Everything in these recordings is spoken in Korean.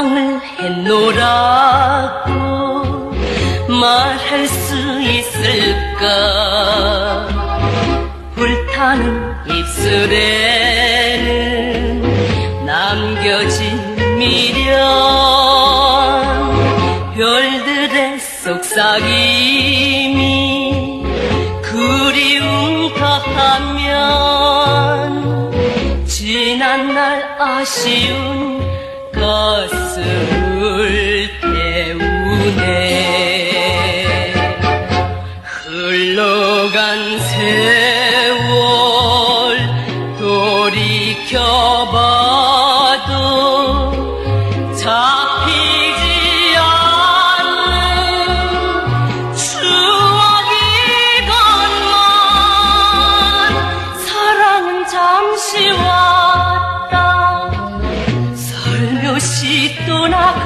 사랑을 했노라고 말할 수 있을까? 불타는 입술에는 남겨진 미련 별들의 속삭임이 그리움 더하면 지난 날 아쉬운 가슴을 태우네. 흘러간 세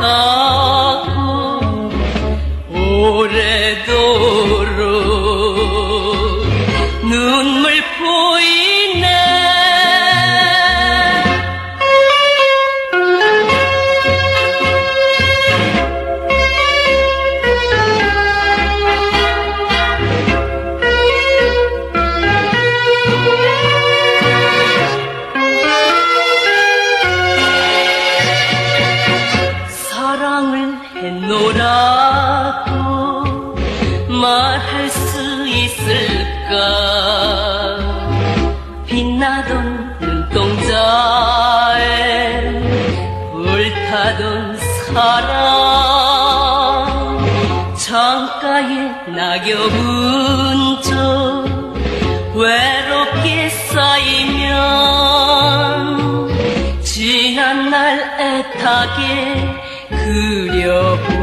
떠 말할 수 있을까? 빛나던 눈동자에 불타던 사랑 창가에 낙엽은 저 외롭게 쌓이면 지난 날 애타게 그려보았네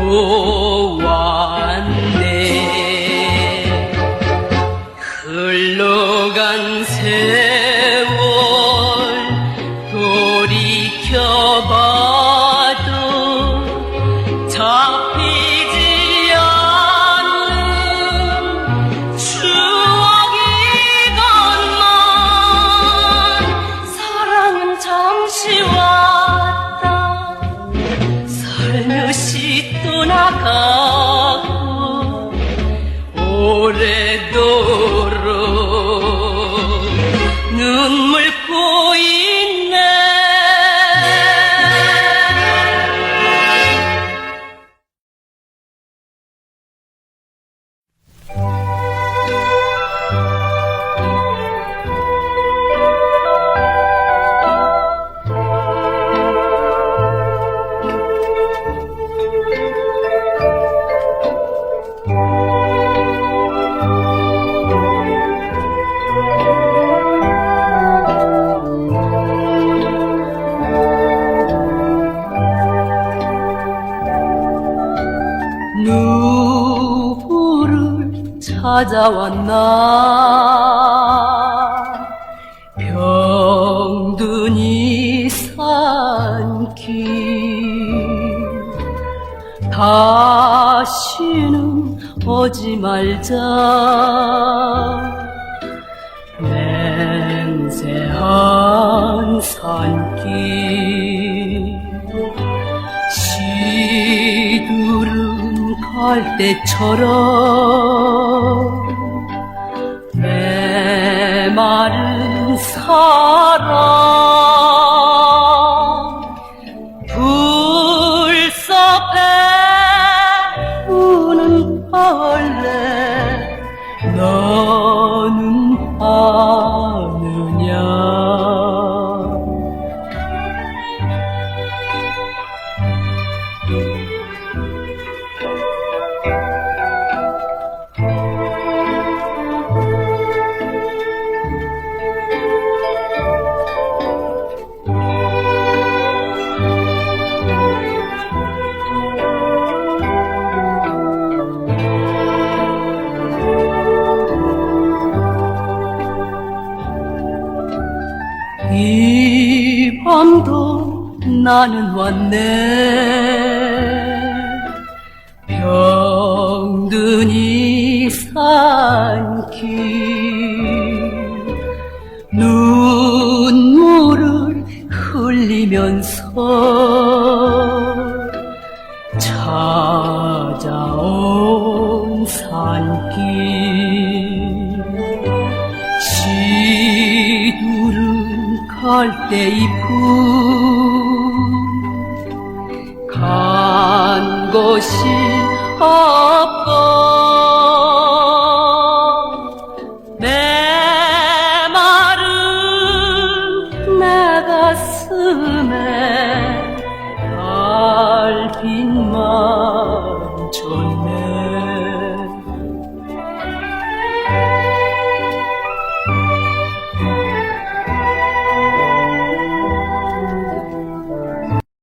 흘러간 세월 돌이켜봐도 잡히지 않는 추억이건만 사랑은 잠시 왔다. 살며시 떠나가 누구를 찾아왔나? 병든이 산길 다시는 오지 말자. 냄 갈대처럼 이 밤도 나는 왔네. 병든 이 산길 찾아온 산길. 시두른 갈대잎은 간 것이 아빠 slowly.